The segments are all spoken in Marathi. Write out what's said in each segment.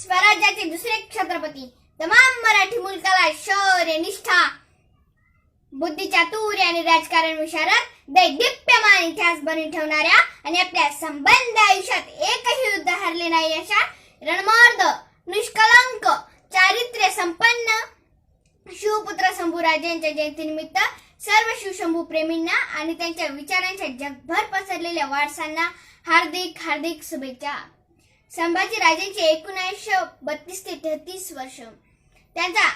स्वराज्याचे दुसरे छत्रपती. तमाम मराठी मुलकाला शौर्य निष्ठा बुद्धी चातुर्य आणि राजकारण विशारद दैदिप्यमान इतिहास बनवून ठेवणाऱ्या आणि आपल्या संबंध आयुष्यात एकही युद्ध हरले नाही अशा रणमार्द निष्कलंक चारित्र्य संपन्न शिवपुत्र शंभूराजांच्या जयंतीनिमित्त सर्व शिवशंभू प्रेमींना आणि त्यांच्या विचारांच्या जगभर पसरलेल्या वारसांना हार्दिक हार्दिक शुभेच्छा. संभाजी राजांचे एकूण आयुष्य बत्तीस ते तेहतीस वर्ष. त्यांचा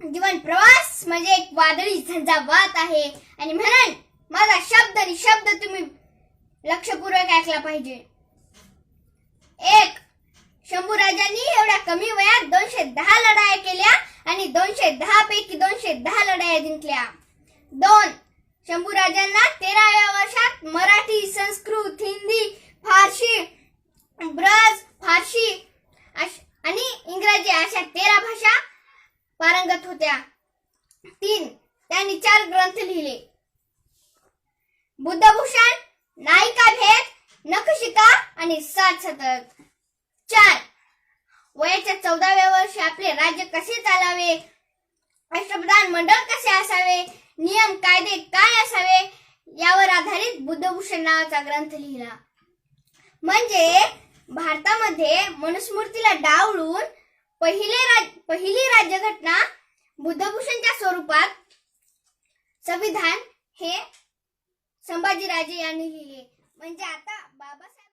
जीवन प्रवास म्हणजे एक वादळी झंझावात आहे. आणि म्हणून माझा शब्द आणि शब्द तुम्ही लक्षपूर्वक ऐकला पाहिजे. एक शंभूराजांनी एवढ्या कमी वयात दोनशे दहा लढाया केल्या आणि दोनशे दहा पैकी दोनशे दहा लढाया जिंकल्या. दोन शंभू राजांना तेराव्या वर्षात मराठी संस्कृत हिंदी सांगत होत्या. तीन. त्यांनी चार ग्रंथ लिहिले. बुद्धभूषण नायिका भेद नखशिका आणि सात शतक. चार. वयाच्या चौदाव्या वर्षी आपले राज्य कसे चालावे? राष्ट्रप्रधान मंडळ कसे असावे? नियम कायदे काय असावे? यावर आधारित बुद्धभूषण नावाचा ग्रंथ लिहिला. म्हणजे भारतामध्ये मनुस्मृतीला डावळून पहिले राज पहिली राज्यघटना बुद्धभूषणच्या स्वरूपात संविधान हे संभाजीराजे यांनी लिहिले. म्हणजे आता बाबासाहेब